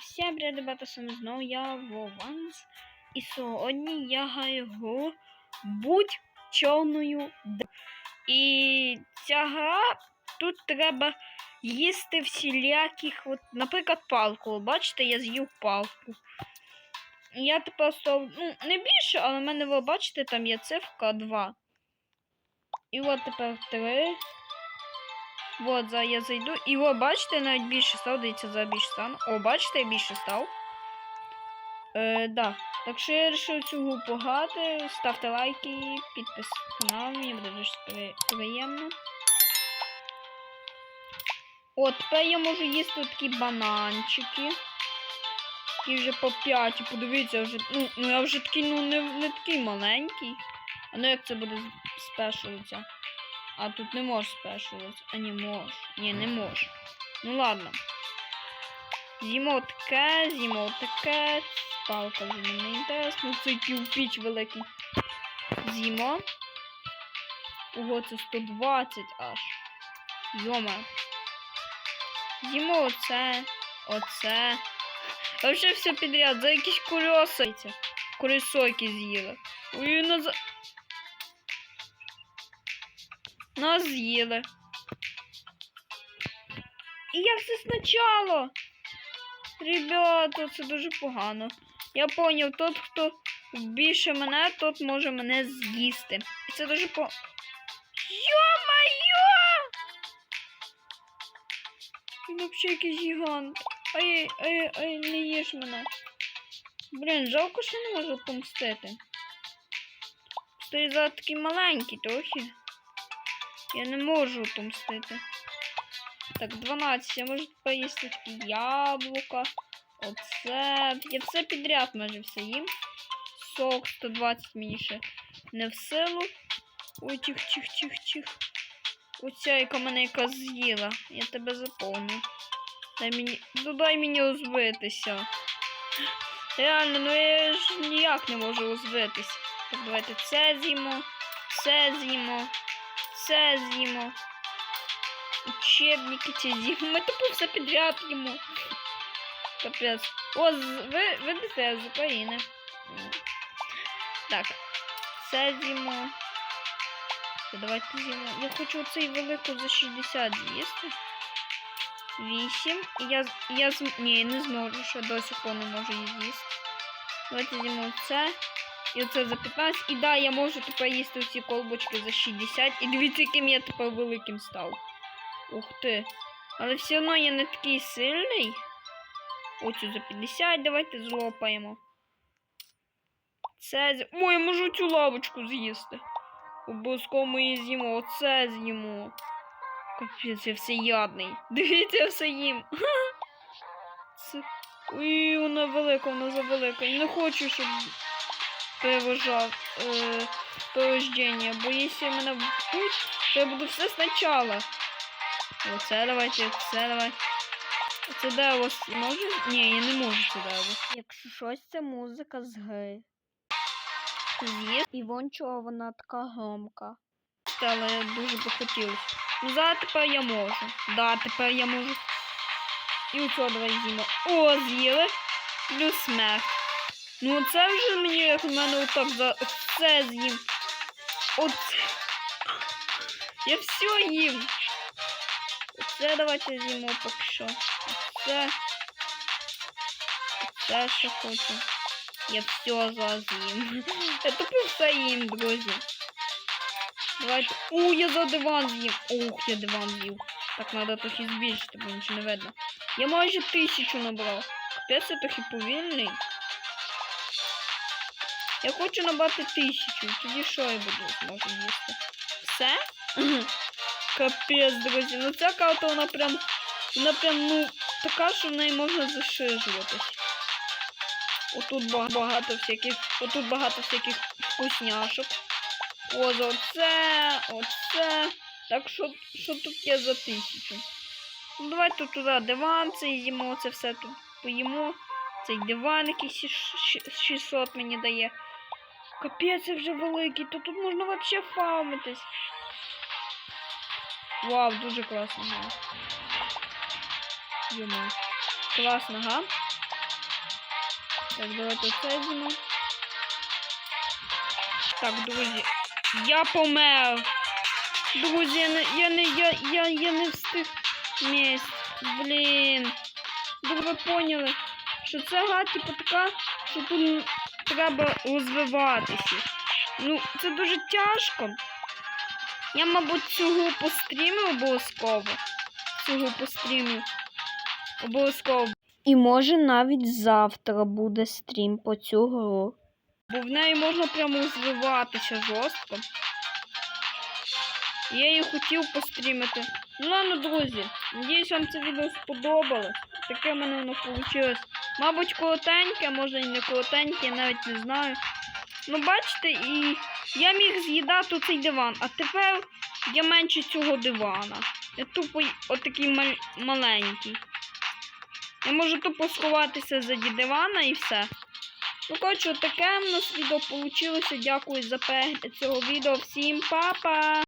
Всім привіт, ребята, з вами знову я Вованс. І сьогодні я граю Будь чорною. І ця гра тут треба їсти всіляких, от, наприклад, палку. Бачите, я з'їв палку. Я тепер став, ну, не більше, але в мене, ви бачите, там є цифра 2. І от тепер 3. Вот, за я зайду. І о, бачите, навіть більше став, дивіться, за більше стан. О, бачите, я більше став. Е, да. Так що я вирішив цю гру пограти. Ставте лайки, підпис на мені буде дуже приємно. От, тепер я можу їсти такі бананчики. Такі вже по 5. Подивіться, вже, ну, ну я вже такий, ну, не, не такий маленький. А ну як це буде спешилиться? А тут не можеш спешуватися. А не можеш. Ні, не можеш. Ну ладно. З'їмо таке, з'їмо таке. Палка вже не інтересно. Цей півпіч великий. З'їмо. Ого, це 120 аж. Йома. З'їмо оце. Оце. Вообще все підряд. За якісь колеса. Колесойки з'їли. Ой, назад. Нас з'їли. І я все спочатку. Ребята, це дуже погано. Я поняв, тот, хто більше мене, тот може мене з'їсти. І це дуже по. Йо-майо! Він взагалі якийсь гігант. Ай, ай, ай, не їж мене. Блін, жалко, що не можу помстити. Стоїть за такий маленький трохи. Я не можу помстити. Так, 12. Я можу поїсти такі яблука. Оце. Я все підряд майже все їм. Сок 120 мені ще не в силу. Ой, чих, чих, чих, чих. Оця, яка мене яка з'їла. Я тебе заповню. Дай мені. Ну дай мені озвитися. Реально, ну я ж ніяк не можу озвитись. Так, давайте це з'їмо. Це з'їмо. Це з'їмо. Учебники ці з'їмо. Ми тупо все підряд їмо. Капець. О, з- ви, ви дете з України. Так. Це з'їмо. Давайте з'їмо. Я хочу оцей велику за 60 з'їсти. 8. І я, я. Ні, не зможу, ще до сих не можу її з'їсти. Давайте з'їмо це. І оце за 15. І да, я можу тепер їсти всі колбочки за 60. І дивіться, яким я тепер великим став. Ух ти. Але все одно я не такий сильний. Оцю за 50 давайте злопаємо. Це Ой, я можу цю лавочку з'їсти. Обов'язково ми її з'їмо. Оце з'їмо. Капець, я все ядний. Дивіться, я все їм. Це... Ой, вона велика, вона завелика. Я не хочу, щоб переважав е, порождення, бо якщо мене вб'ють, то я буду все спочатку. Оце давайте, це давай. Це дерево може? Ні, я не можу це дерево. Якщо щось, це музика з гри. Є. І вон чого вона така громка. Але дуже би хотілося. Ну зараз тепер я можу. Да, тепер я можу. І оцього давай з'їмо. О, з'їли. Плюс смерть. Ну це вже мені як в мене отак за це з'їм. Оце. Я все їм. Оце давайте з'їмо поки що. Оце. Оце ще хочу. Я все зараз їм. Я тупо все їм, друзі. Давайте. У, я за диван з'їм. Ух, я диван з'їв. Так, треба трохи збільшити, бо нічого не видно. Я майже тисячу набрав. Капець, я трохи повільний. Я хочу набрати тисячу, тоді що я буду зможу їсти? Все? Капець, друзі. Ну ця карта, вона прям. Вона прям, ну, така, що в неї можна зашижуватись. Отут багато всяких. Отут багато всяких вкусняшок. О, за оце, оце. Так що, що тут є за тисячу? Ну, давайте туди диван цей з'їмо, це все тут поїмо. Цей диван якийсь щ- щ- 600 мені дає. Капець, це вже великий, то тут можна взагалі фармитись. Вау, дуже класно гра. Йома. Класна гра. Так, давайте це знімо. Так, друзі. Я помер. Друзі, я не, я не, я, я, я не встиг місць. Блін. Ну, ви поняли, що це гра, типу, така, що тут треба розвиватися. Ну, це дуже тяжко. Я, мабуть, цю гру пострімлю обов'язково. Гру пострімлю. Обов'язково. І може навіть завтра буде стрім по цю гру. Бо в неї можна прямо розвиватися жорстко. Я її хотів пострімити. Ну ладно, друзі. Надіюсь, вам це відео сподобалось. Таке в мене воно вийшло. Мабуть, коротеньке, може і не коротеньке, я навіть не знаю. Ну, бачите, і я міг з'їдати цей диван, а тепер я менше цього дивана. Я тупо отакий мал- маленький. Я можу тупо сховатися заді дивана і все. Ну, коротше, таке в нас відео вийшло. Дякую за перегляд цього відео. Всім па-па!